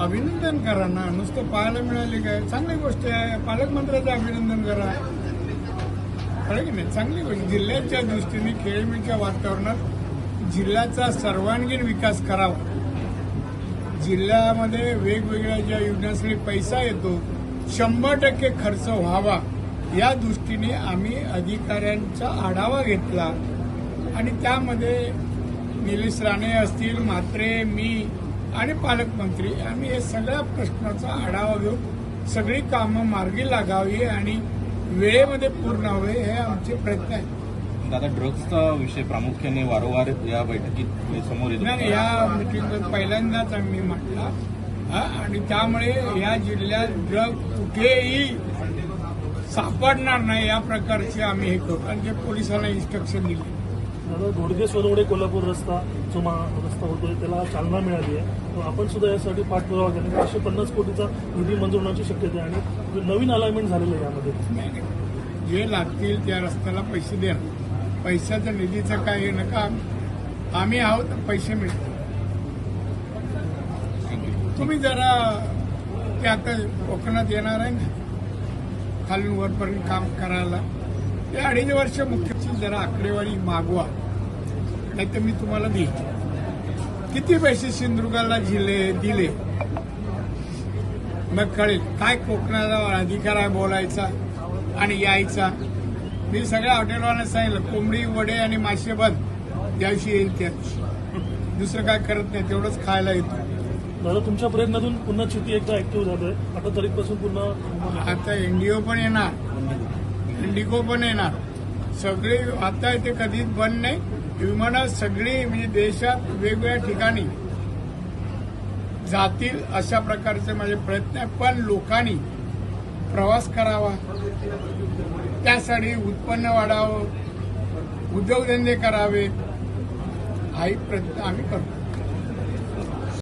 अभिनंदन करा ना. नुसतं पाहायला मिळाले काय? चांगली गोष्ट आहे. पालकमंत्र्याचं अभिनंदन करा. कळलं की नाही? चांगली गोष्ट. जिल्ह्याच्या दृष्टीने खेळीमेळीच्या वातावरणात जिल्ह्याचा सर्वांगीण विकास करावा. जिल्ह्यामध्ये वेगवेगळ्या ज्या योजनांसाठी पैसा येतो शंभर टक्के खर्च व्हावा. या दृष्टीने आम्ही अधिकाऱ्यांचा आढावा घेतला. आणि त्यामध्ये निलेश राणे असतील म्हात्रे मी आणि पालकमंत्री आम्ही हे सगळ्या प्रश्नाचा आढावा घेऊन सगळी कामं मार्गी लागावी आणि वेळेमध्ये पूर्ण व्हावे हे आमचे प्रयत्न आहेत. दादा ड्रग्सचा विषय प्रामुख्याने वारंवार या बैठकीत समोर येतो. नाही या मिटिंगमध्ये पहिल्यांदाच आम्ही म्हटला हा, आणि त्यामुळे या जिल्ह्यात ड्रग कुठेही सापडणार नाही या प्रकारचे आम्ही हे करू. आणि जे पोलिसांना इन्स्ट्रक्शन दिले. घोडगे सोनवडे कोल्हापूर रस्ता जो मा रस्ता होतोय त्याला चालना मिळाली आहे. आपण सुद्धा यासाठी पाठपुरावा केला एकशे पन्नास कोटीचा निधी मंजूर होण्याची शक्यता आहे आणि नवीन अलाइनमेंट झालेलं आहे यामध्ये. जे लागतील त्या रस्त्याला पैसे द्या. पैशाचं निधीचं काय हे नका. आम्ही आहोत पैसे मिळतील. तुम्ही जरा ते आता कोकणात येणार आहे ना? खालून वरपर्यंत काम करायला. ते अडीच वर्ष मुख्यची जरा आकडेवारी मागवा. नाही तर मी तुम्हाला देईन किती पैसे सिंधुदुर्गाला जिल्हे दिले? मग कळेल. काय कोकणाला अधिकार आहे बोलायचा आणि यायचा? मी सगळ्या हॉटेलवाल्यांना सांगितलं कोंबडी वडे आणि मासे बंद. ज्या दिवशी येईल त्या दिवशी दुसरं काय करत नाही तेवढंच खायला येतो. दादा तुमच्या प्रयत्नातून पुन्हा चिती एकदा ऍक्टिव्ह झालोय अठरा तारीखपासून पुन्हा आता एनडीओ पण येणार. इंडिगो पण येणार. सगळे आता ते कधीच बंद नाही. विमानं सगळी म्हणजे देशात वेगवेगळ्या ठिकाणी जातील अशा प्रकारचे माझे प्रयत्न आहे. पण लोकांनी प्रवास करावा. त्यासाठी उत्पन्न वाढावं. उद्योगधंदे करावे हाही प्रयत्न आम्ही करतो.